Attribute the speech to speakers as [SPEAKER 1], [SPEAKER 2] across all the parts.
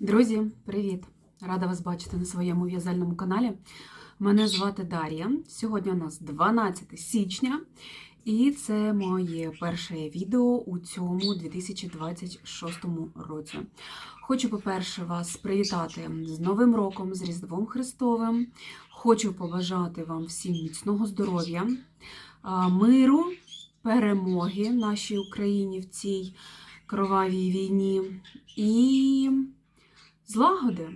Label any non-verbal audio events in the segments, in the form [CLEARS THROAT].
[SPEAKER 1] Друзі, привіт! Рада вас бачити на своєму в'язальному каналі. Мене звати Дар'я. Сьогодні у нас 12 січня, і це моє перше відео у цьому 2026 році. Хочу, по-перше, вас привітати з Новим роком, з Різдвом Христовим. Хочу побажати вам всім міцного здоров'я, миру, перемоги нашій Україні в цій кровавій війні. І злагоди,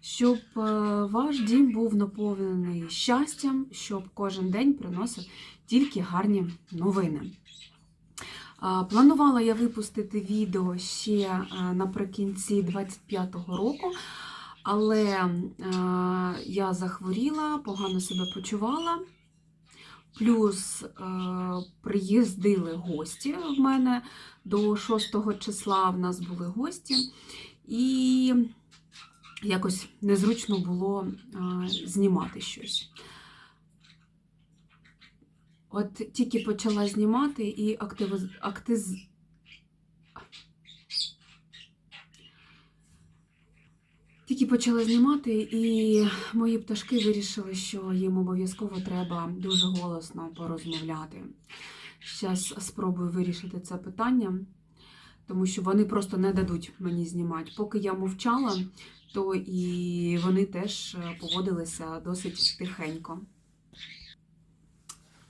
[SPEAKER 1] щоб е, ваш дім був наповнений щастям, щоб кожен день приносив тільки гарні новини. Планувала я випустити відео ще е, наприкінці 25-го року, але е, я захворіла, погано себе почувала. Плюс е, приїздили гості в мене до 6 числа. В нас були гості, і якось незручно було знімати щось. От тільки почала знімати і активіз... актиз... Тільки почала знімати, і мої пташки вирішили, що їм обов'язково треба дуже голосно порозмовляти. Зараз спробую вирішити це питання, тому що вони просто не дадуть мені знімати. Поки я мовчала, то і вони теж поводилися досить тихенько.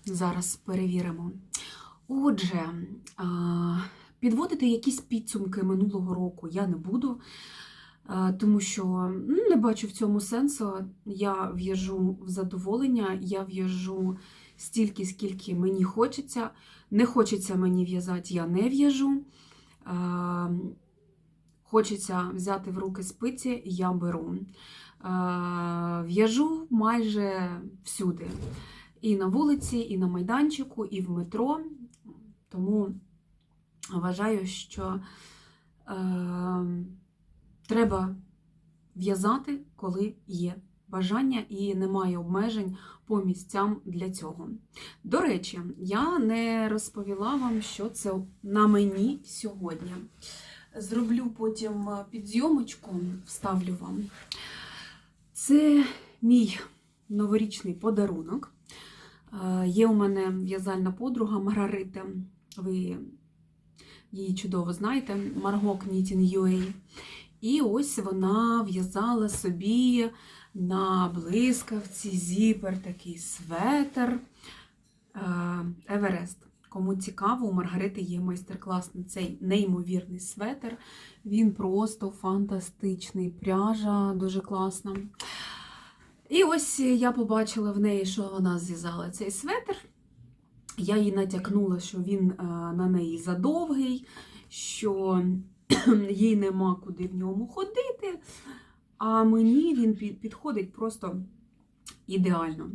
[SPEAKER 1] Зараз перевіримо. Отже, підводити якісь підсумки минулого року я не буду, тому що не бачу в цьому сенсу. Я в'яжу в задоволення, я в'яжу стільки, скільки мені хочеться. Не хочеться мені в'язати, я не в'яжу. Хочеться взяти в руки спиці, я беру. Е, В'яжу майже всюди. І на вулиці, і на майданчику, і в метро. Тому вважаю, що е, треба в'язати, коли є бажання і немає обмежень по місцям для цього. До речі, я не розповіла вам, що це на мені сьогодні. Зроблю потім підзйомочку, вставлю вам. Це мій новорічний подарунок. Е, Є у мене в'язальна подруга Маргарита. Ви її чудово знаєте, Margot Knitting UA. І ось вона в'язала собі на блискавці зіпер такий светр е, Еверест. Кому цікаво, у Маргарити є майстер-клас на цей неймовірний светр. Він просто фантастичний, пряжа дуже класна. І ось я побачила в неї, що вона зв'язала цей светр. Я їй натякнула, що він е, на неї задовгий, що [CLEARS THROAT] їй нема куди в ньому ходити. А мені він підходить просто ідеально.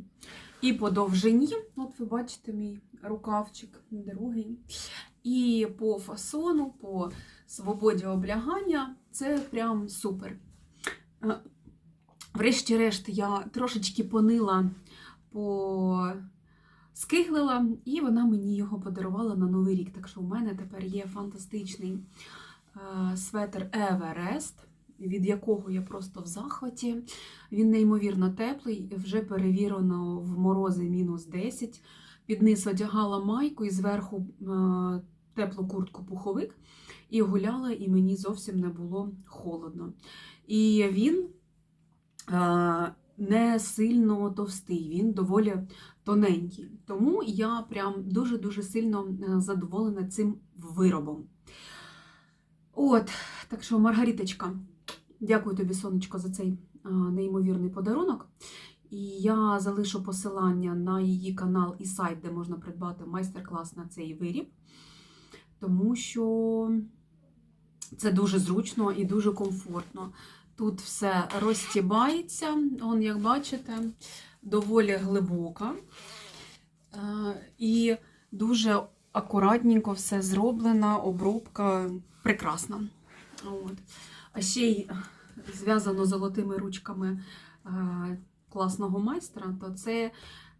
[SPEAKER 1] І по довжині, от ви бачите мій рукавчик, другий. І по фасону, по свободі облягання це прям супер. Е, Врешті-решт, я трошечки понила, поскиглила, і вона мені його подарувала на Новий рік. Так що у мене тепер є фантастичний е, светр Еверест, від якого я просто в захваті. Він неймовірно теплий, вже перевірено в морози мінус 10. Під низ одягала майку і зверху е, теплу куртку пуховик і гуляла, і мені зовсім не було холодно. І він е, не сильно товстий, він доволі тоненький. Тому я прям дуже-дуже сильно е, задоволена цим виробом. От, так що, Маргариточка, дякую тобі, сонечко, за цей неймовірний подарунок. І я залишу посилання на її канал і сайт, де можна придбати майстер-клас на цей виріб, тому що це дуже зручно і дуже комфортно. Тут все розтібається, он, як бачите, доволі глибока. Е, І дуже акуратненько все зроблено, обробка прекрасна. От. А ще й зв'язано золотими ручками е, класного майстра, то це,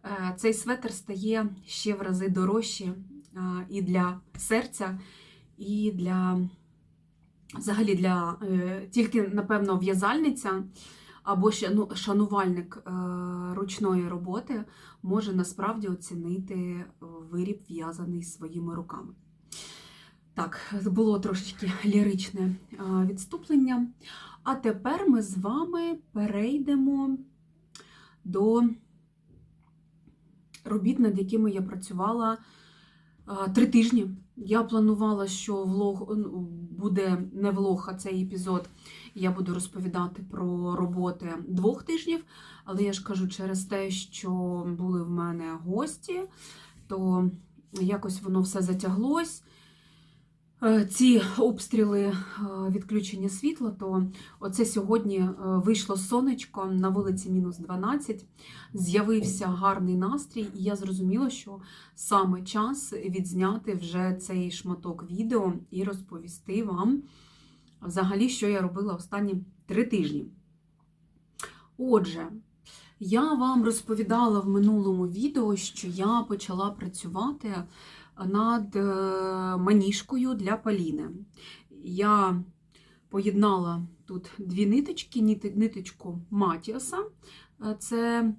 [SPEAKER 1] е, цей светр стає ще в рази дорожче е, і для серця, і для взагалі для е, тільки, напевно, в'язальниця або ще ну, шанувальник ручної роботи може насправді оцінити виріб, в'язаний своїми руками. Так, було трошечки ліричне відступлення. А тепер ми з вами перейдемо до робіт, над якими я працювала три тижні. Я планувала, що влог буде не влог, а цей епізод. Я буду розповідати про роботи двох тижнів, але я ж кажу, через те, що були в мене гості, то якось воно все затяглось. Е, Ці обстріли е, відключення світла, то оце сьогодні е, вийшло сонечко на вулиці мінус 12, з'явився гарний настрій, і я зрозуміла, що саме час відзняти вже цей шматок відео і розповісти вам взагалі, що я робила останні три тижні. Отже, я вам розповідала в минулому відео, що я почала працювати над е, маніжкою для Поліни. Я поєднала тут дві ниточки, ниточку Матіаса, е, це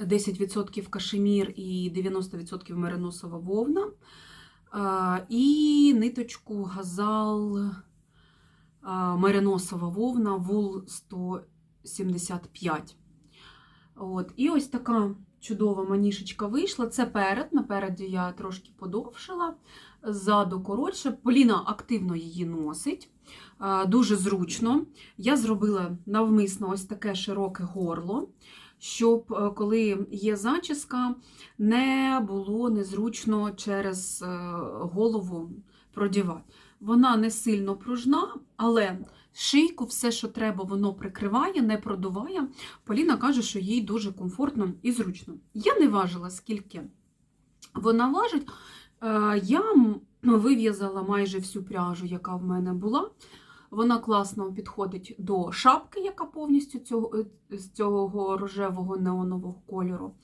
[SPEAKER 1] 10% кашемір і 90% мериносова вовна, е, і ниточку газал мериносова вовна вул 175. От. І ось така чудова манішечка вийшла. Це перед. Напереді я трошки подовшила, ззаду коротше. Поліна активно її носить, е, дуже зручно. Я зробила навмисно ось таке широке горло, щоб е, коли є зачіска, не було незручно через е, голову продівати. Вона не сильно пружна, але шийку, все, що треба, воно прикриває, не продуває. Поліна каже, що їй дуже комфортно і зручно. Я не важила, скільки вона важить. Е, Я вив'язала майже всю пряжу, яка в мене була. Вона класно підходить до шапки, яка повністю цього, е, з цього рожевого неонового кольору.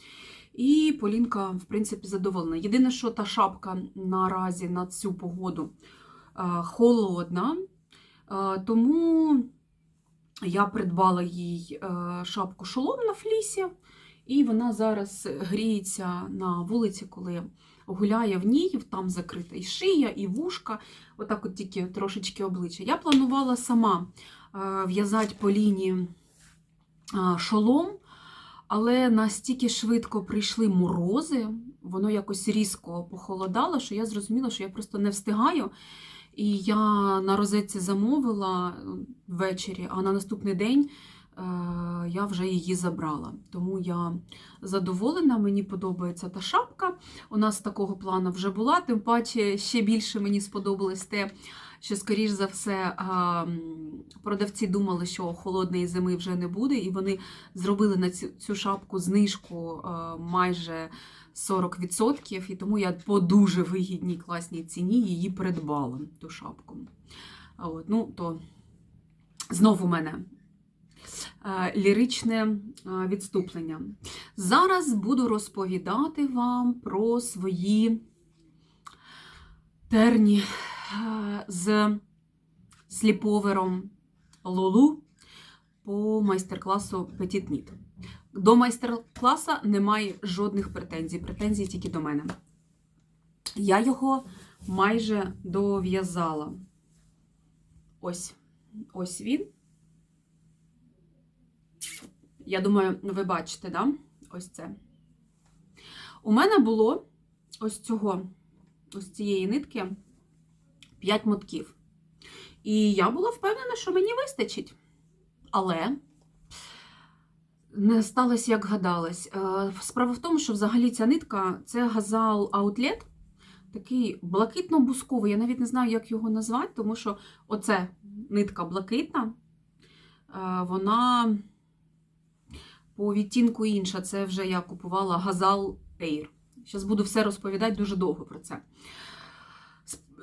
[SPEAKER 1] І Полінка, в принципі, задоволена. Єдине, що та шапка наразі на цю погоду е, холодна, тому я придбала їй е, шапку шолом на флісі, і вона зараз гріється на вулиці, коли гуляє в ній, там закрита і шия, і вушка, отак от тільки трошечки обличчя. Я планувала сама е, в'язати по лінії е, шолом, але настільки швидко прийшли морози, воно якось різко похолодало, що я зрозуміла, що я просто не встигаю. І я на розетці замовила ввечері, а на наступний день е, я вже її забрала. Тому я задоволена, мені подобається та шапка. У нас такого плану вже була, тим паче ще більше мені сподобалось те, що, скоріш за все, продавці думали, що холодної зими вже не буде, і вони зробили на цю, цю шапку знижку е, майже 40%, і тому я по дуже вигідній класній ціні її придбала, ту шапку. От, ну, то знову у мене е, ліричне е, відступлення. Зараз буду розповідати вам про свої терні е, з сліповером Лулу по майстер-класу Petit Knit. До майстер-класа немає жодних претензій. Претензій тільки до мене. Я його майже дов'язала. Ось. Ось він. Я думаю, ви бачите, да? Ось це. У мене було ось цього, ось цієї нитки 5 мотків. І я була впевнена, що мені вистачить. Але не сталося, як гадалось. Е, Справа в тому, що взагалі ця нитка це газал Outlet, такий блакитно-бусковий. Я навіть не знаю, як його назвати, тому що оце нитка блакитна, е, вона по відтінку інша. Це вже я купувала газал Air. Зараз буду все розповідати дуже довго про це.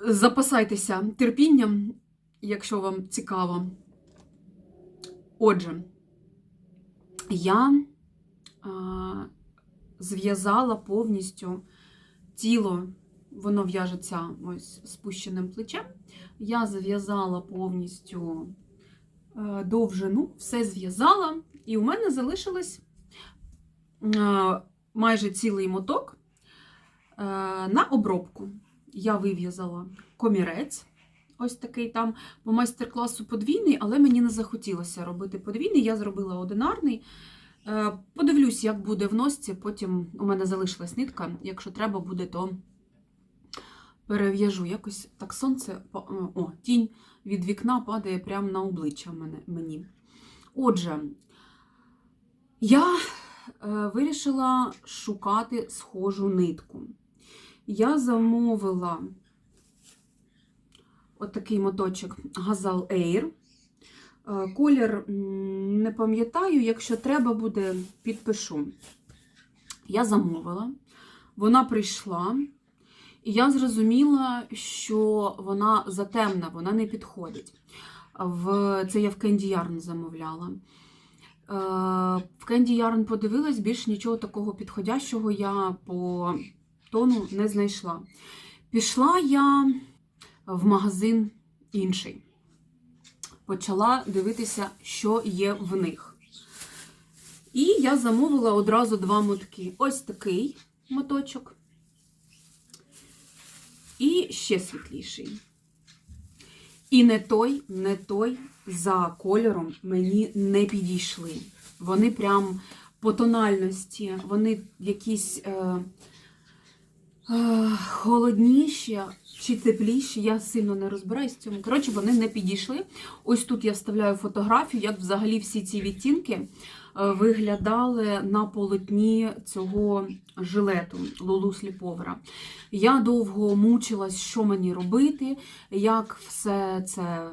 [SPEAKER 1] Запасайтеся терпінням, якщо вам цікаво. Отже, я зв'язала повністю тіло воно в'яжеться ось спущеним плечем. Я зав'язала повністю е, довжину, все зв'язала, і у мене залишилось е, майже цілий моток е, на обробку. Я вив'язала комірець. Ось такий там по майстер-класу подвійний, але мені не захотілося робити подвійний. Я зробила одинарний. Е, Подивлюсь, як буде в носці. Потім у мене залишилась нитка. Якщо треба буде, то перев'яжу. Якось так сонце, е, о, тінь від вікна падає прямо на обличчя мені. Отже, я е, вирішила шукати схожу нитку. Я замовила отакий моточок Gazal Air. Е, Колір не пам'ятаю, якщо треба буде, підпишу. Я замовила, вона прийшла, і я зрозуміла, що вона затемна, вона не підходить. В... Це я в Candy Yarn замовляла. Е, В Candy Yarn подивилась, більш нічого такого підходящого я по тону не знайшла. Пішла я в магазин інший. Почала дивитися, що є в них. І я замовила одразу два мотки. Ось такий моточок. І ще світліший. І не той, не той за кольором мені не підійшли. Вони прям по тональності, вони якісь е, холодніші чи тепліші. Я сильно не розбираюсь в цьому. Коротше, вони не підійшли. Ось тут я вставляю фотографію, як взагалі всі ці відтінки е, виглядали на полотні цього жилету Лулу Сліповера. Я довго мучилась, що мені робити, як все це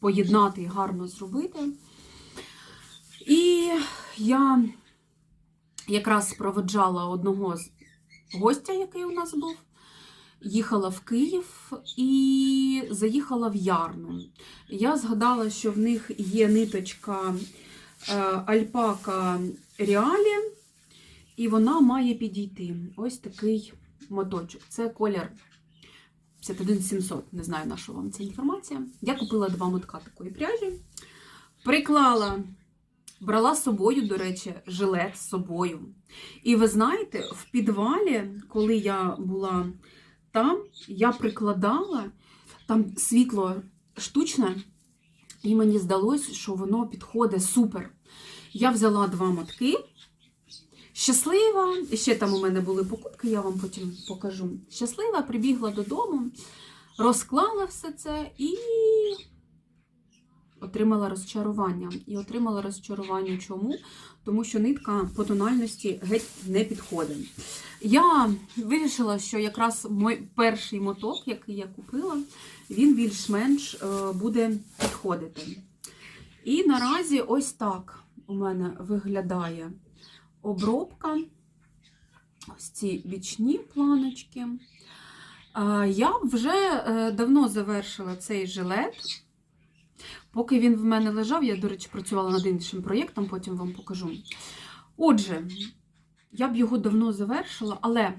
[SPEAKER 1] поєднати і гарно зробити. І я якраз проведжала одного з гостя, який у нас був. Їхала в Київ і заїхала в Ярну. Я згадала, що в них є ниточка е, Альпака Реалі, і вона має підійти. Ось такий моточок. Це колір 51700. Не знаю, на що вам ця інформація. Я купила два мотка такої пряжі, приклала, брала з собою, до речі, жилет з собою. І ви знаєте, в підвалі, коли я була там, я прикладала, там світло штучне, і мені здалося, що воно підходить супер. Я взяла два мотки. Щаслива, ще там у мене були покупки, я вам потім покажу. Щаслива, прибігла додому, розклала все це і отримала розчарування. І отримала розчарування чому? Тому що нитка по тональності геть не підходить. Я вирішила, що якраз мій перший моток, який я купила, він більш-менш е, буде підходити. І наразі ось так у мене виглядає обробка. Ось ці бічні планочки. Е, Я вже е, давно завершила цей жилет. Поки він в мене лежав, я, до речі, працювала над іншим проєктом, потім вам покажу. Отже, я б його давно завершила, але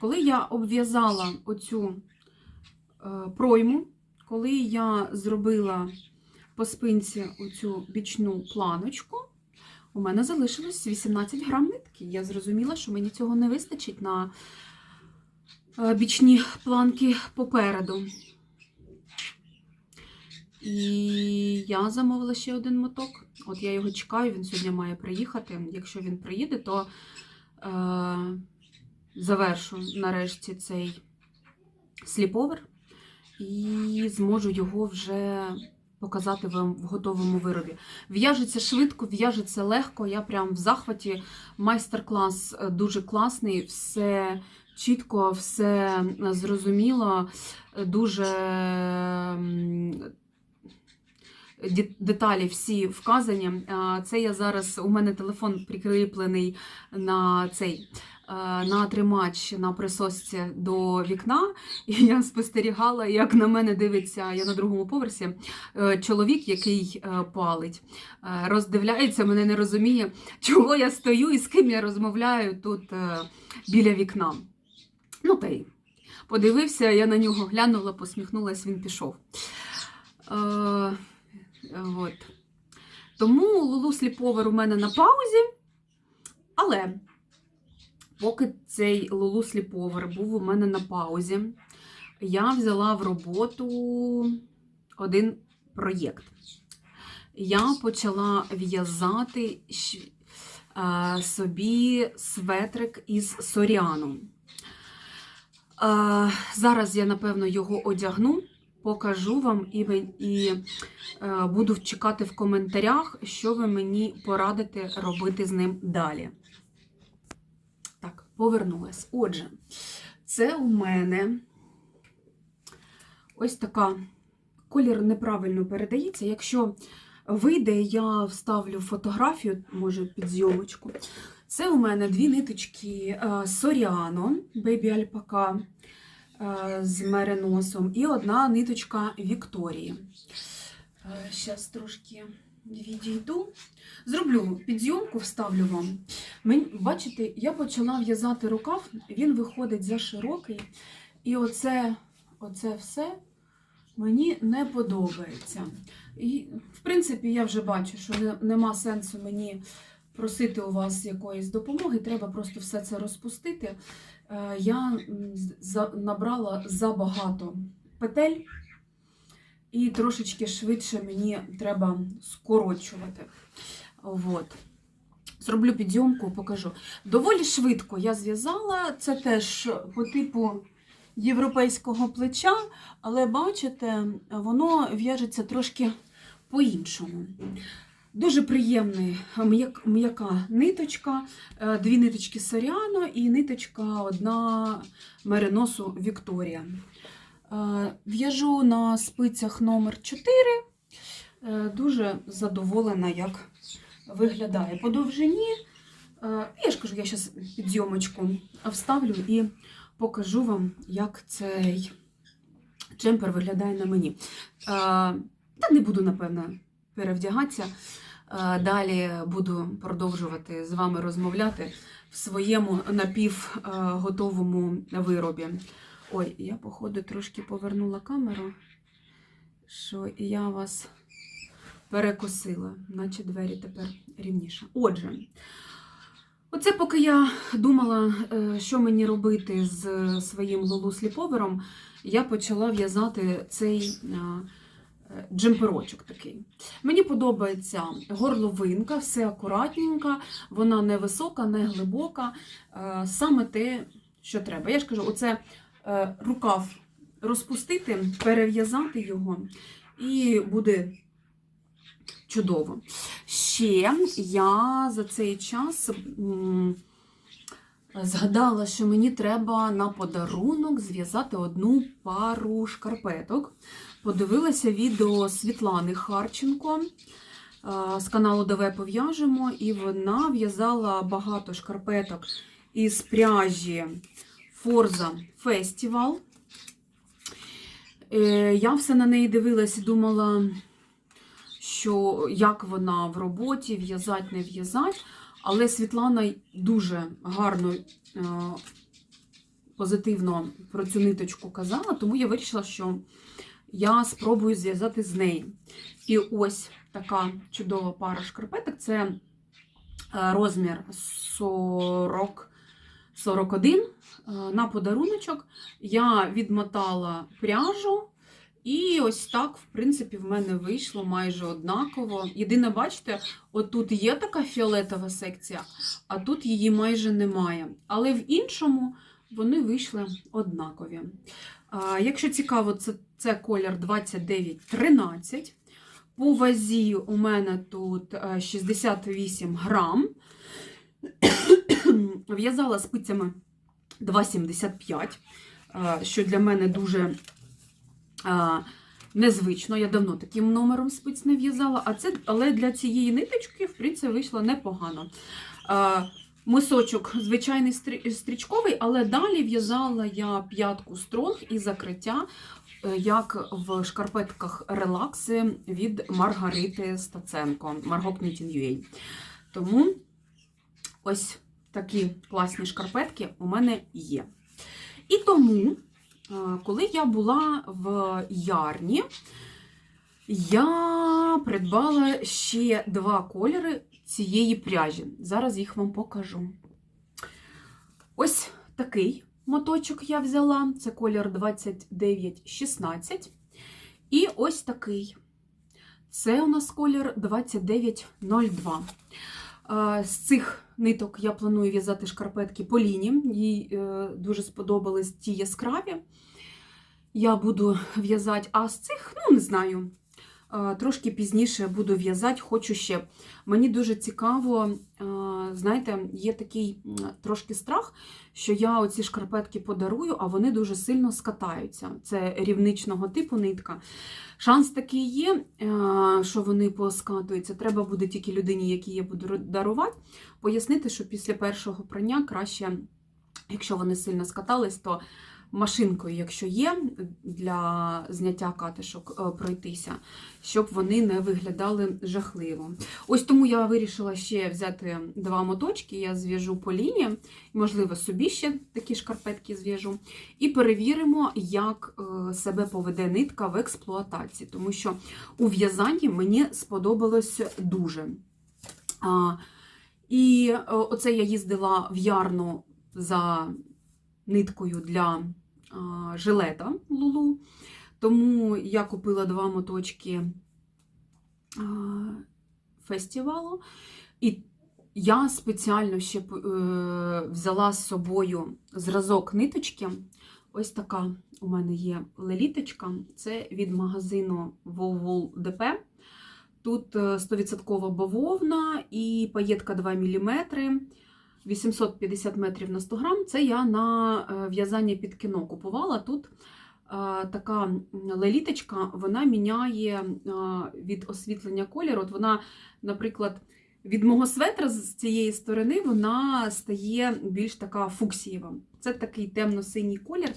[SPEAKER 1] коли я обв'язала оцю е, пройму, коли я зробила по спинці оцю бічну планочку, у мене залишилось 18 грам нитки. Я зрозуміла, що мені цього не вистачить на е, бічні планки попереду. І я замовила ще один моток. От я його чекаю, він сьогодні має приїхати. Якщо він приїде, то е, завершу нарешті цей сліповер і зможу його вже показати вам в готовому виробі. В'яжеться швидко, в'яжеться легко. Я прям в захваті. Майстер-клас е, дуже класний, все чітко, все зрозуміло, дуже. Деталі всі вказані. Це я зараз. У мене телефон прикріплений на цей е, на тримач на присосці до вікна. І я спостерігала, як на мене дивиться я на другому поверсі. е, Чоловік, який е, палить, роздивляється, мене не розуміє, чого я стою і з ким я розмовляю тут біля вікна. Ну, та й подивився, я на нього глянула, посміхнулась, він пішов. От. Тому Лулу Сліповер у мене на паузі, але поки цей Лулу Сліповер був у мене на паузі, я взяла в роботу один проєкт. Я почала в'язати е, собі светрик із соріану. Е, Зараз я, напевно, його одягну, покажу вам і, і е, буду чекати в коментарях, що ви мені порадите робити з ним далі. Так, повернулась. Отже, це у мене ось така колір неправильно передається. Якщо вийде, я вставлю фотографію, може, під зйомочку. Це у мене дві ниточки Соріано, Baby Альпака е, з мериносом, і одна ниточка Вікторії. Зараз трошки відійду. Зроблю підйомку, вставлю вам. Бачите, я почала в'язати рукав, він виходить за широкий. І оце, оце все мені не подобається. І, в принципі, я вже бачу, що не, нема сенсу мені просити у вас якоїсь допомоги, треба просто все це розпустити. Е, Я набрала забагато петель, і трошечки швидше мені треба скорочувати. От. Зроблю підйомку, покажу. Доволі швидко я зв'язала. Це теж по типу європейського плеча, але бачите, воно в'яжеться трошки по-іншому. Дуже приємний м'як- м'яка ниточка, е, дві ниточки Соріано і ниточка одна мериносу Вікторія. Е, В'яжу на спицях номер 4. Е, Дуже задоволена, як виглядає по довжині. Е, Я ж кажу, я зараз підйомочку вставлю і покажу вам, як цей джемпер виглядає на мені. Е, Та не буду, напевно, перевдягатися. Е, Далі буду продовжувати з вами розмовляти в своєму напівготовому виробі. Ой, я, походу, трошки повернула камеру, що я вас перекосила, наче двері тепер рівніше. Отже, оце поки я думала, е, що мені робити з своїм лолу сліповером, я почала в'язати цей е, джемперочок такий. Мені подобається горловинка, все акуратненько, вона не висока, не глибока, е, саме те, що треба. Я ж кажу, оце е, рукав розпустити, перев'язати його, і буде чудово. Ще я за цей час згадала, що мені треба на подарунок зв'язати одну пару шкарпеток. Подивилася відео Світлани Харченко е, з каналу Давай пов'яжемо, і вона в'язала багато шкарпеток із пряжі Forza Festival. Е, Я все на неї дивилась і думала, що як вона в роботі, в'язать, не в'язать. Але Світлана дуже гарно, е, позитивно про цю ниточку казала, тому я вирішила, що я спробую зв'язати з нею. І ось така чудова пара шкарпеток це е, розмір 40, 41 е, на подаруночок. Я відмотала пряжу. І ось так, в принципі, в мене вийшло майже однаково. Єдине, бачите, отут є така фіолетова секція, а тут її майже немає. Але в іншому вони вийшли однакові. Якщо цікаво, це, це колір 2913. По вазі у мене тут е, 68 грам. [COUGHS] В'язала спицями 2,75, е, що для мене дуже незвично. Я давно таким номером спиць не в'язала, а це, але для цієї ниточки, в принципі, вийшло непогано. Мисочок звичайний стрічковий, але далі в'язала я п'ятку стронг і закриття, е, як в шкарпетках релакси від Маргарити Стаценко, Margot Knitting UA. Тому ось такі класні шкарпетки у мене є. І тому, е, коли я була в Ярні, я придбала ще два кольори цієї пряжі. Зараз їх вам покажу. Ось такий моточок я взяла. Це колір 2916. І ось такий. Це у нас колір 2902. Е, З цих ниток я планую в'язати шкарпетки по лінії. Їй е, дуже сподобались ті яскраві. Я буду в'язати, а з цих, ну, не знаю, трошки пізніше буду в'язати, хочу ще. Мені дуже цікаво, знаєте, є такий трошки страх, що я оці шкарпетки подарую, а вони дуже сильно скатаються. Це рівничного типу нитка. Шанс такий є, що вони поскатуються. Треба буде тільки людині, якій я буду дарувати, пояснити, що після першого прання краще, якщо вони сильно скатались, то машинкою, якщо є, для зняття катишок е, пройтися, щоб вони не виглядали жахливо. Ось тому я вирішила ще взяти два моточки, я зв'яжу по лінії, можливо, собі ще такі шкарпетки зв'яжу, і перевіримо, як е, себе поведе нитка в експлуатації, тому що у в'язанні мені сподобалось дуже. І е, оце я їздила в Ярну за ниткою для жилета Лулу. Тому я купила два моточки фестивалу. І я спеціально ще е, взяла з собою зразок ниточки. Ось така у мене є леліточка. Це від магазину Воввол ДП. Тут е, 100% бавовна і паєтка 2 мм. 850 метрів на 100 грам. Це я на е, в'язання під кіно купувала. Тут е, така леліточка, вона міняє е, від освітлення кольору. От вона, наприклад, від мого светра з цієї сторони вона стає більш така фуксієва. Це такий темно-синій колір.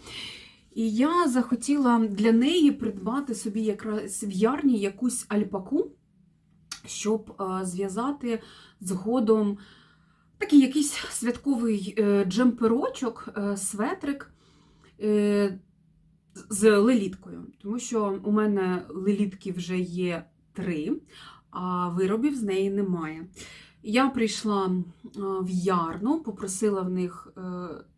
[SPEAKER 1] І я захотіла для неї придбати собі якраз в ярні якусь альпаку, щоб зв'язати згодом такий якийсь святковий е, джемперочок, е, светрик е, з леліткою. Тому що у мене лелітки вже є три, а виробів з неї немає. Я прийшла в ярну, попросила в них,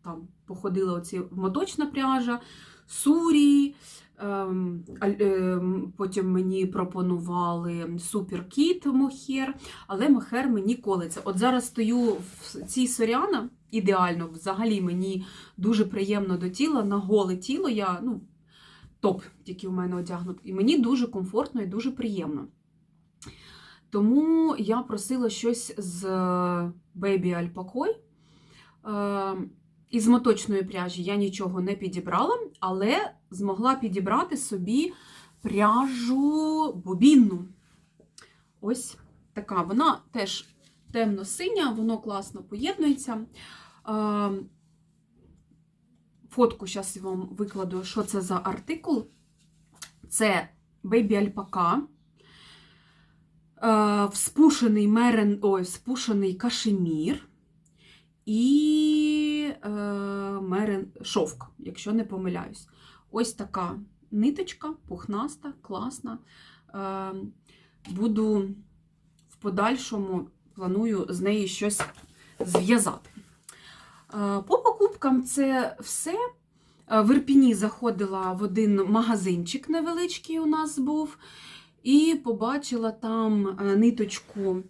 [SPEAKER 1] там походила оці моточна пряжа, сурі. Ем, ем, потім мені пропонували суперкіт мохер, але мохер мені колиться. От зараз стою в цій соряна, ідеально, взагалі мені дуже приємно до тіла, на голе тіло я ну, топ тільки у мене одягнут. І мені дуже комфортно і дуже приємно. Тому я просила щось з бейбі альпакой. Із моточної пряжі я нічого не підібрала, але змогла підібрати собі пряжу бобінну. Ось така. Вона теж темно-синя, воно класно поєднується. Фотку зараз я вам викладу, що це за артикул. Це Baby Альпака, вспушений мерен, ой, вспушений кашемір і е, мерен шовк, якщо не помиляюсь. Ось така ниточка, пухнаста, класна. Е, Буду в подальшому планую з неї щось зв'язати. Е, по покупкам це все. Е, в Ірпіні заходила в один магазинчик невеличкий у нас був, і побачила там е, ниточку.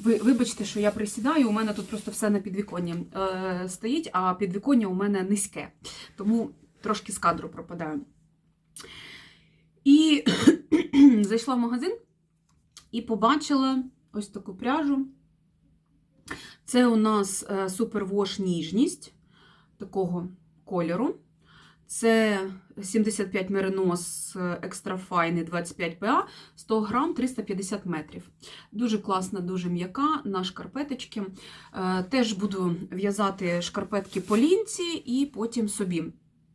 [SPEAKER 1] Ви, Вибачте, що я присідаю, у мене тут просто все на підвіконні е, стоїть, а підвіконня у мене низьке, тому трошки з кадру пропадаю. І [CLEARS THROAT] зайшла в магазин і побачила ось таку пряжу. Це у нас супервош ніжність такого кольору. Це 75 меринос екстра файний 25 ПА, 100 грам 350 метрів. Дуже класна, дуже м'яка на шкарпеточки. Е, теж буду в'язати шкарпетки по лінці і потім собі.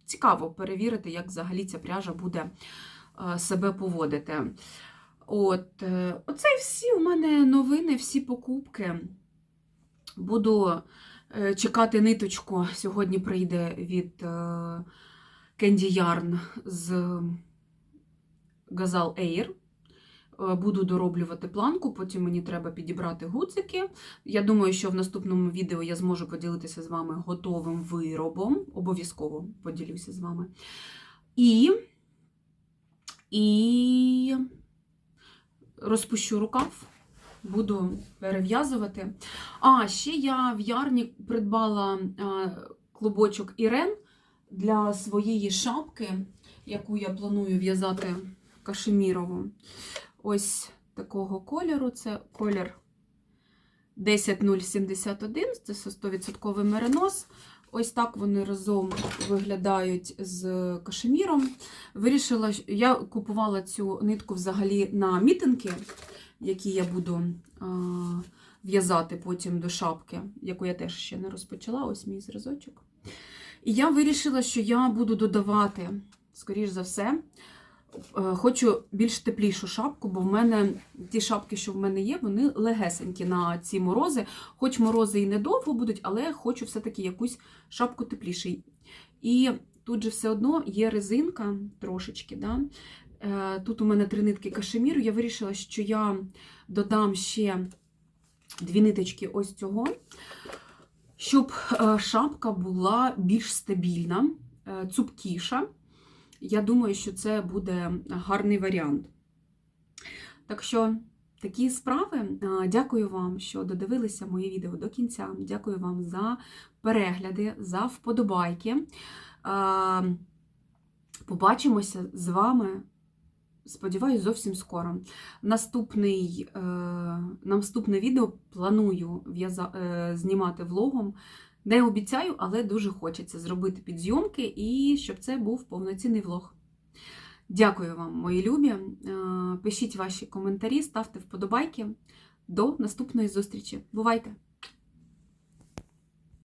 [SPEAKER 1] Цікаво перевірити, як взагалі ця пряжа буде е, себе поводити. От, е, Оце всі у мене новини, всі покупки. Буду е, чекати ниточку. Сьогодні прийде від Candy Yarn з Gazal Air. Е, Буду дороблювати планку, потім мені треба підібрати гудзики. Я думаю, що в наступному відео я зможу поділитися з вами готовим виробом. Обов'язково поділюся з вами. І, і розпущу рукав, буду перев'язувати. А, ще я в ярні придбала е, клубочок Ірен для своєї шапки, яку я планую в'язати кашемірову. Ось такого кольору. Це колір 10071, це 100% меринос. Ось так вони разом виглядають з кашеміром. Вирішила, я купувала цю нитку взагалі на мітинги, які я буду а, в'язати потім до шапки, яку я теж ще не розпочала. Ось мій зразочок. І я вирішила, що я буду додавати, скоріш за все, е, хочу більш теплішу шапку, бо в мене ті шапки, що в мене є, вони легесенькі на ці морози. Хоч морози і недовго будуть, але хочу все-таки якусь шапку тепліший. І тут же все одно є резинка трошечки. Да? Е, Тут у мене три нитки кашеміру. Я вирішила, що я додам ще дві ниточки ось цього, щоб е, шапка була більш стабільна, е, цупкіша. Я думаю, що це буде гарний варіант. Так що, такі справи. Е, Дякую вам, що додивилися моє відео до кінця. Дякую вам за перегляди, за вподобайки. Побачимося з вами. Сподіваюсь, зовсім скоро. Наступний, е, наступне відео планую е, знімати влогом. Не обіцяю, але дуже хочеться зробити підзйомки і щоб це був повноцінний влог. Дякую вам, мої любі. Е, Пишіть ваші коментарі, ставте вподобайки. До наступної зустрічі. Бувайте!